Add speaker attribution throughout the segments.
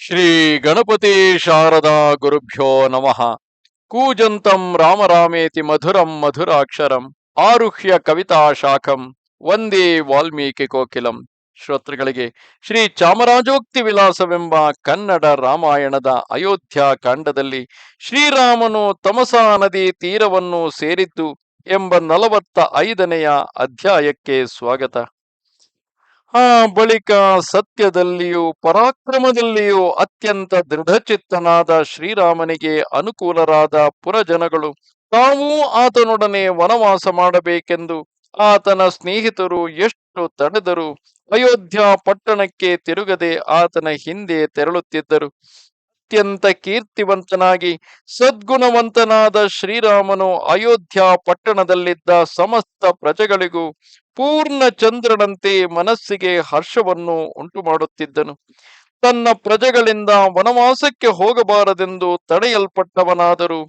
Speaker 1: ಶ್ರೀ ಗಣಪತಿ ಶಾರದಾ ಗುರುಭ್ಯೋ ನಮಃ. ಕೂಜಂತಂ ರಾಮರಾಮೇತಿ ಮಧುರಂ ಮಧುರಾಕ್ಷರಂ ಆರುಹ್ಯ ಕವಿತಾ ಶಾಖಂ ವಂದೇ ವಾಲ್ಮೀಕಿ ಕೋಕಿಲಂ. ಶ್ರೋತೃಗಳಿಗೆ ಶ್ರೀ ಚಾಮರಾಜೋಕ್ತಿ ವಿಲಾಸವೆಂಬ ಕನ್ನಡ ರಾಮಾಯಣದ ಅಯೋಧ್ಯ ಕಾಂಡದಲ್ಲಿ ಶ್ರೀರಾಮನು ತಮಸಾ ನದಿ ತೀರವನ್ನು ಸೇರಿದ್ದು ಎಂಬ ನಲವತ್ತ ಐದನೆಯ ಅಧ್ಯಾಯಕ್ಕೆ ಸ್ವಾಗತ. ಆ ಬಳಿಕ ಸತ್ಯದಲ್ಲಿಯೂ ಪರಾಕ್ರಮದಲ್ಲಿಯೂ ಅತ್ಯಂತ ದೃಢಚಿತ್ತನಾದ ಶ್ರೀರಾಮನಿಗೆ ಅನುಕೂಲರಾದ ಪುರಜನಗಳು, ತಾವೂ ಆತನೊಡನೆ ವನವಾಸ ಮಾಡಬೇಕೆಂದು ಆತನ ಸ್ನೇಹಿತರು ಎಷ್ಟು ತಡೆದರು. ಅಯೋಧ್ಯ ಪಟ್ಟಣಕ್ಕೆ ತಿರುಗದೆ ಆತನ ಹಿಂದೆ ತೆರಳುತ್ತಿದ್ದರು. ಅತ್ಯಂತ ಕೀರ್ತಿವಂತನಾಗಿ, ಸದ್ಗುಣವಂತನಾದ ಶ್ರೀರಾಮನು ಅಯೋಧ್ಯ ಪಟ್ಟಣದಲ್ಲಿದ್ದ ಸಮಸ್ತ ಪ್ರಜೆಗಳಿಗೂ ಪೂರ್ಣ ಚಂದ್ರನಂತೆ ಮನಸ್ಸಿಗೆ ಹರ್ಷವನ್ನು ಉಂಟು ಮಾಡುತ್ತಿದ್ದನು ತನ್ನ ಪ್ರಜೆಗಳಿಂದ ವನವಾಸಕ್ಕೆ ಹೋಗಬಾರದೆಂದು ತಡೆಯಲ್ಪಟ್ಟವನಾದರೂ,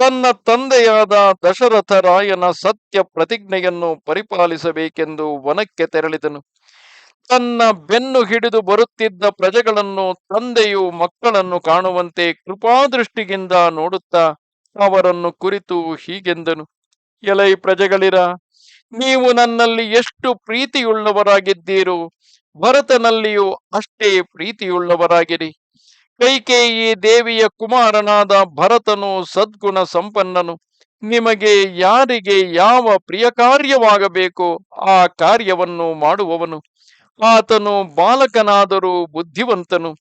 Speaker 1: ತನ್ನ ತಂದೆಯಾದ ದಶರಥ ರಾಯನ ಸತ್ಯ ಪ್ರತಿಜ್ಞೆಯನ್ನು ಪರಿಪಾಲಿಸಬೇಕೆಂದು ವನಕ್ಕೆ ತೆರಳಿದನು. ತನ್ನ ಬೆನ್ನು ಹಿಡಿದು ಬರುತ್ತಿದ್ದ ಪ್ರಜೆಗಳನ್ನು ತಂದೆಯು ಮಕ್ಕಳನ್ನು ಕಾಣುವಂತೆ ಕೃಪಾದೃಷ್ಟಿಗಿಂದ ನೋಡುತ್ತಾ ಅವರನ್ನು ಕುರಿತು ಹೀಗೆಂದನು. ಎಲೈ ಪ್ರಜೆಗಳಿರ ನೀವು ನನ್ನಲ್ಲಿ ಎಷ್ಟು ಪ್ರೀತಿಯುಳ್ಳವರಾಗಿದ್ದೀರೋ, ಭರತನಲ್ಲಿಯೂ ಅಷ್ಟೇ ಪ್ರೀತಿಯುಳ್ಳವರಾಗಿರಿ. ಕೈಕೇಯಿ ದೇವಿಯ ಕುಮಾರನಾದ ಭರತನು ಸದ್ಗುಣ ಸಂಪನ್ನನು. ನಿಮಗೆ ಯಾರಿಗೆ ಯಾವ ಪ್ರಿಯ ಕಾರ್ಯವಾಗಬೇಕೋ ಆ ಕಾರ್ಯವನ್ನು ಮಾಡುವವನು. ಆತನು ಬಾಲಕನಾದರೂ ಬುದ್ಧಿವಂತನು,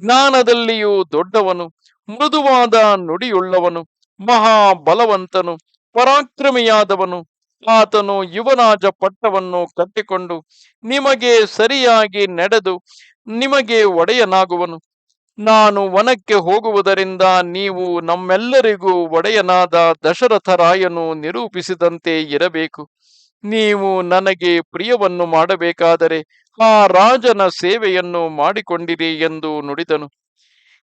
Speaker 1: ಜ್ಞಾನದಲ್ಲಿಯೂ ದೊಡ್ಡವನು, ಮೃದುವಾದ ನುಡಿಯುಳ್ಳವನು, ಮಹಾಬಲವಂತನು, ಪರಾಕ್ರಮಿಯಾದವನು. ಆತನು ಯುವರಾಜ ಪಟ್ಟವನ್ನು ಕಟ್ಟಿಕೊಂಡು ನಿಮಗೆ ಸರಿಯಾಗಿ ನಡೆದು ನಿಮಗೆ ಒಡೆಯನಾಗುವನು. ನಾನು ವನಕ್ಕೆ ಹೋಗುವುದರಿಂದ ನೀವು ನಮ್ಮೆಲ್ಲರಿಗೂ ಒಡೆಯನಾದ ದಶರಥರಾಯನು ನಿರೂಪಿಸಿದಂತೆ ಇರಬೇಕು. ನೀವು ನನಗೆ ಪ್ರಿಯವನ್ನು ಮಾಡಬೇಕಾದರೆ ಆ ರಾಜನ ಸೇವೆಯನ್ನು ಮಾಡಿಕೊಂಡಿರಿ ಎಂದು ನುಡಿದನು.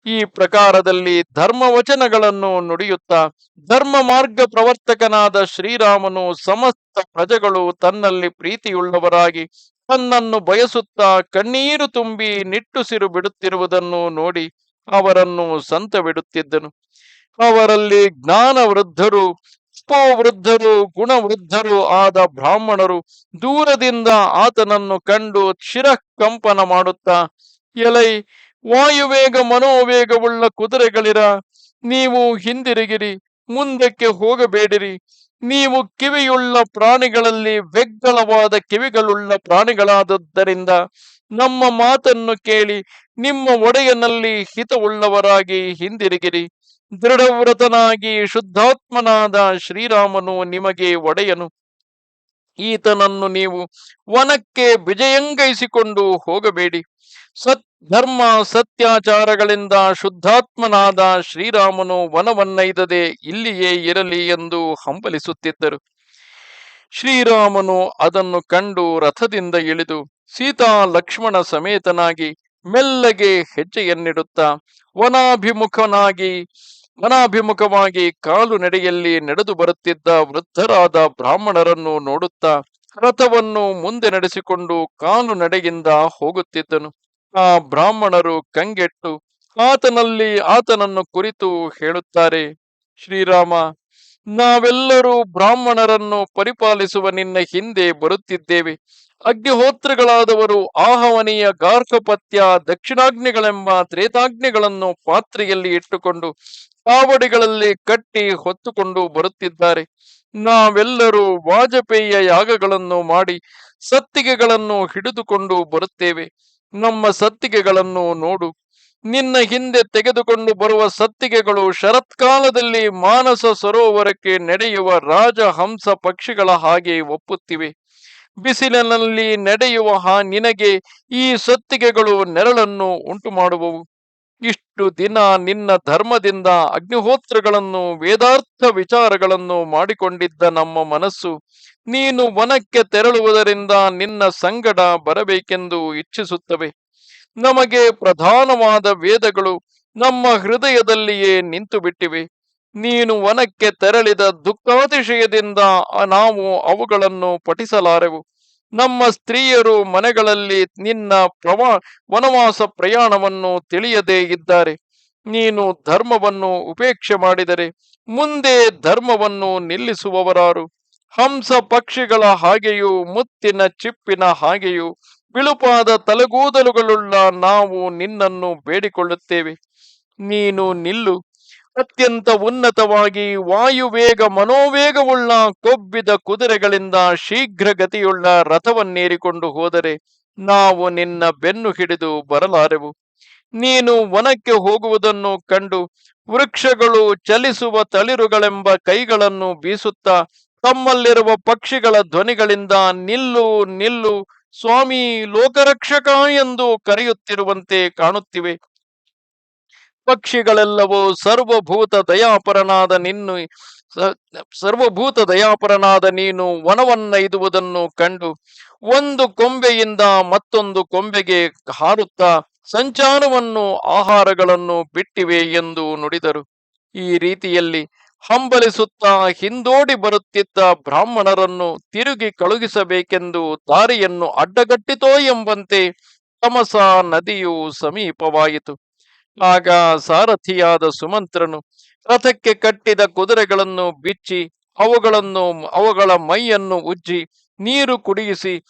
Speaker 1: ಈ ಪ್ರಕಾರದಲ್ಲಿ ಧರ್ಮವಚನಗಳನ್ನು ನುಡಿಯುತ್ತಾ ಧರ್ಮ ಮಾರ್ಗ ಪ್ರವರ್ತಕನಾದ ಶ್ರೀರಾಮನು ಸಮಸ್ತ ಪ್ರಜೆಗಳು ತನ್ನಲ್ಲಿ ಪ್ರೀತಿಯುಳ್ಳವರಾಗಿ ತನ್ನನ್ನು ಬಯಸುತ್ತಾ ಕಣ್ಣೀರು ತುಂಬಿ ನಿಟ್ಟುಸಿರು ಬಿಡುತ್ತಿರುವುದನ್ನು ನೋಡಿ ಅವರನ್ನು ಸಂತ ಬಿಡುತ್ತಿದ್ದನು ಅವರಲ್ಲಿ ಜ್ಞಾನ ವೃದ್ಧರು ವೃದ್ಧರು ಗುಣವೃದ್ಧರು ಆದ ಬ್ರಾಹ್ಮಣರು ದೂರದಿಂದ ಆತನನ್ನು ಕಂಡು ಶಿರಕಂಪನ ಮಾಡುತ್ತಾ, ಎಲೈ ವಾಯುವೇಗ ಮನೋವೇಗವುಳ್ಳ ಕುದುರೆಗಳಿರ, ನೀವು ಹಿಂದಿರುಗಿರಿ, ಮುಂದಕ್ಕೆ ಹೋಗಬೇಡಿರಿ. ನೀವು ಕಿವಿಯುಳ್ಳ ಪ್ರಾಣಿಗಳಲ್ಲಿ ವ್ಯಗ್ಗಳವಾದ ಕಿವಿಗಳುಳ್ಳ ಪ್ರಾಣಿಗಳಾದದ್ದರಿಂದ ನಮ್ಮ ಮಾತನ್ನು ಕೇಳಿ ನಿಮ್ಮ ಒಡೆಯನಲ್ಲಿ ಹಿತವುಳ್ಳವರಾಗಿ ಹಿಂದಿರುಗಿರಿ. ದೃಢವ್ರತನಾಗಿ ಶುದ್ಧಾತ್ಮನಾದ ಶ್ರೀರಾಮನು ನಿಮಗೆ ಒಡೆಯನು. ಈತನನ್ನು ನೀವು ವನಕ್ಕೆ ವಿಜಯಂಗೈಸಿಕೊಂಡು ಹೋಗಬೇಡಿ. ಸತ್ ಧರ್ಮ ಸತ್ಯಾಚಾರಗಳಿಂದ ಶುದ್ಧಾತ್ಮನಾದ ಶ್ರೀರಾಮನು ವನವನ್ನೈದದೆ ಇಲ್ಲಿಯೇ ಇರಲಿ ಎಂದು ಹಂಬಲಿಸುತ್ತಿದ್ದರು. ಶ್ರೀರಾಮನು ಅದನ್ನು ಕಂಡು ರಥದಿಂದ ಇಳಿದು ಸೀತಾ ಲಕ್ಷ್ಮಣ ಸಮೇತನಾಗಿ ಮೆಲ್ಲಗೆ ಹೆಜ್ಜೆಯನ್ನಿಡುತ್ತಾ ವನಾಭಿಮುಖನಾಗಿ, ವನಾಭಿಮುಖವಾಗಿ ಕಾಲು ನಡೆಯಲ್ಲಿ ನಡೆದು ಬರುತ್ತಿದ್ದ ವೃದ್ಧರಾದ ಬ್ರಾಹ್ಮಣರನ್ನು ನೋಡುತ್ತಾ ರಥವನ್ನು ಮುಂದೆ ನಡೆಸಿಕೊಂಡು ಕಾಲು ನಡೆಯಿಂದ ಹೋಗುತ್ತಿದ್ದನು. ಆ ಬ್ರಾಹ್ಮಣರು ಕಂಗೆಟ್ಟು ಆತನಲ್ಲಿ ಆತನನ್ನು ಕುರಿತು ಹೇಳುತ್ತಾರೆ, ಶ್ರೀರಾಮ, ನಾವೆಲ್ಲರೂ ಬ್ರಾಹ್ಮಣರನ್ನು ಪರಿಪಾಲಿಸುವ ನಿನ್ನ ಹಿಂದೆ ಬರುತ್ತಿದ್ದೇವೆ. ಅಗ್ನಿಹೋತ್ರಗಳಾದವರು ಆಹವನೀಯ ಗಾರ್ಹಪತ್ಯ, ದಕ್ಷಿಣಾಗ್ನಿಗಳೆಂಬ ತ್ರೇತಾಗ್ನಿಗಳನ್ನು ಪಾತ್ರೆಯಲ್ಲಿ ಇಟ್ಟುಕೊಂಡು ಕಾವಡಿಗಳಲ್ಲಿ ಕಟ್ಟಿ ಹೊತ್ತುಕೊಂಡು ಬರುತ್ತಿದ್ದಾರೆ. ನಾವೆಲ್ಲರೂ ವಾಜಪೇಯಿಯ ಯಾಗಗಳನ್ನು ಮಾಡಿ ಸತ್ತಿಗೆಗಳನ್ನು ಹಿಡಿದುಕೊಂಡು ಬರುತ್ತೇವೆ. ನಮ್ಮ ಸತ್ತಿಗೆಗಳನ್ನು ನೋಡು. ನಿನ್ನ ಹಿಂದೆ ತೆಗೆದುಕೊಂಡು ಬರುವ ಸತ್ತಿಗೆಗಳು ಶರತ್ಕಾಲದಲ್ಲಿ ಮಾನಸ ಸರೋವರಕ್ಕೆ ನಡೆಯುವ ರಾಜಹಂಸ ಪಕ್ಷಿಗಳ ಹಾಗೆ ಒಪ್ಪುತ್ತಿವೆ. ಬಿಸಿಲಿನಲ್ಲಿ ನಡೆಯುವ ಹಾ ನಿನಗೆ ಈ ಸತ್ತಿಗೆಗಳು ನೆರಳನ್ನು ಉಂಟು ಮಾಡುವವು ಇಷ್ಟು ದಿನ ನಿನ್ನ ಧರ್ಮದಿಂದ ಅಗ್ನಿಹೋತ್ರಗಳನ್ನು, ವೇದಾರ್ಥ ವಿಚಾರಗಳನ್ನು ಮಾಡಿಕೊಂಡಿದ್ದ ನಮ್ಮ ಮನಸ್ಸು, ನೀನು ವನಕ್ಕೆ ತೆರಳುವುದರಿಂದ ನಿನ್ನ ಸಂಗಡ ಬರಬೇಕೆಂದು ಇಚ್ಛಿಸುತ್ತವೆ. ನಮಗೆ ಪ್ರಧಾನವಾದ ವೇದಗಳು ನಮ್ಮ ಹೃದಯದಲ್ಲಿಯೇ ನಿಂತು ಬಿಟ್ಟಿವೆ ನೀನು ವನಕ್ಕೆ ತೆರಳಿದ ದುಃಖಾತಿಶಯದಿಂದ ನಾವು ಅವುಗಳನ್ನು ಪಠಿಸಲಾರೆವು. ನಮ್ಮ ಸ್ತ್ರೀಯರು ಮನೆಗಳಲ್ಲಿ ನಿನ್ನ ಪ್ರವಾ, ವನವಾಸ ಪ್ರಯಾಣವನ್ನು ತಿಳಿಯದೇ ಇದ್ದಾರೆ. ನೀನು ಧರ್ಮವನ್ನು ಉಪೇಕ್ಷೆ ಮಾಡಿದರೆ ಮುಂದೆ ಧರ್ಮವನ್ನು ನಿಲ್ಲಿಸುವವರಾರು. ಹಂಸ ಪಕ್ಷಿಗಳ ಹಾಗೆಯೂ ಮುತ್ತಿನ ಚಿಪ್ಪಿನ ಹಾಗೆಯೂ ಬಿಳುಪಾದ ತಲೆಗೂದಲುಗಳುಳ್ಳ ನಾವು ನಿನ್ನನ್ನು ಬೇಡಿಕೊಳ್ಳುತ್ತೇವೆ. ನೀನು ನಿಲ್ಲು. ಅತ್ಯಂತ ಉನ್ನತವಾಗಿ ವಾಯುವೇಗ ಮನೋವೇಗವುಳ್ಳ ಕೊಬ್ಬಿದ ಕುದುರೆಗಳಿಂದ ಶೀಘ್ರಗತಿಯುಳ್ಳ ರಥವನ್ನೇರಿಕೊಂಡು ಹೋದರೆ ನಾವು ನಿನ್ನ ಬೆನ್ನು ಹಿಡಿದು ಬರಲಾರೆವು. ನೀನು ವನಕ್ಕೆ ಹೋಗುವುದನ್ನು ಕಂಡು ವೃಕ್ಷಗಳು ಚಲಿಸುವ ತಳಿರುಗಳೆಂಬ ಕೈಗಳನ್ನು ಬೀಸುತ್ತಾ ತಮ್ಮಲ್ಲಿರುವ ಪಕ್ಷಿಗಳ ಧ್ವನಿಗಳಿಂದ ನಿಲ್ಲು ನಿಲ್ಲು ಸ್ವಾಮಿ ಲೋಕರಕ್ಷಕ ಎಂದು ಕರೆಯುತ್ತಿರುವಂತೆ ಕಾಣುತ್ತಿವೆ. ಪಕ್ಷಿಗಳೆಲ್ಲವೂ ಸರ್ವಭೂತ ದಯಾಪರನಾದ ನಿನ್ನು ಸರ್ವಭೂತ ದಯಾಪರನಾದ ನೀನು ವನವನ್ನೈದುವುದನ್ನು ಕಂಡು ಒಂದು ಕೊಂಬೆಯಿಂದ ಮತ್ತೊಂದು ಕೊಂಬೆಗೆ ಹಾರುತ್ತಾ ಸಂಚಾರವನ್ನು ಆಹಾರಗಳನ್ನು ಬಿಟ್ಟಿವೆ ಎಂದು ನುಡಿದರು. ಈ ರೀತಿಯಲ್ಲಿ ಹಂಬಲಿಸುತ್ತಾ ಹಿಂದೋಡಿ ಬರುತ್ತಿದ್ದ ಬ್ರಾಹ್ಮಣರನ್ನು ತಿರುಗಿ ಕಳುಹಿಸಬೇಕೆಂದು ದಾರಿಯನ್ನು ಅಡ್ಡಗಟ್ಟಿತೋ ಎಂಬಂತೆ ತಮಸ ನದಿಯು ಸಮೀಪವಾಯಿತು. ಆಗ ಸಾರಥಿಯಾದ ಸುಮಂತ್ರನು ರಥಕ್ಕೆ ಕಟ್ಟಿದ ಕುದುರೆಗಳನ್ನು ಬಿಚ್ಚಿ, ಅವುಗಳನ್ನು, ಅವುಗಳ ಮೈಯನ್ನು ಉಜ್ಜಿ, ನೀರು ಕುಡಿಯಿಸಿ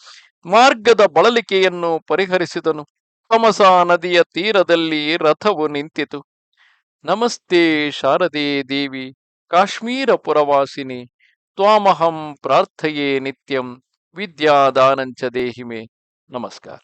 Speaker 1: ಮಾರ್ಗದ ಬಳಲಿಕೆಯನ್ನು ಪರಿಹರಿಸಿದನು. ತಮಸ ನದಿಯ ತೀರದಲ್ಲಿ ರಥವು ನಿಂತಿತು. ನಮಸ್ತೆ ಶಾರದೆ ದೇವಿ, ಕಾಶ್ಮೀರ ಪುರವಾಸಿನಿ, ತ್ವಾಮಹಂ ಪ್ರಾರ್ಥೆಯೇ ನಿತ್ಯಂ, ವಿದ್ಯಾದಾನಂಚ ದೇಹಿಮೆ. ನಮಸ್ಕಾರ.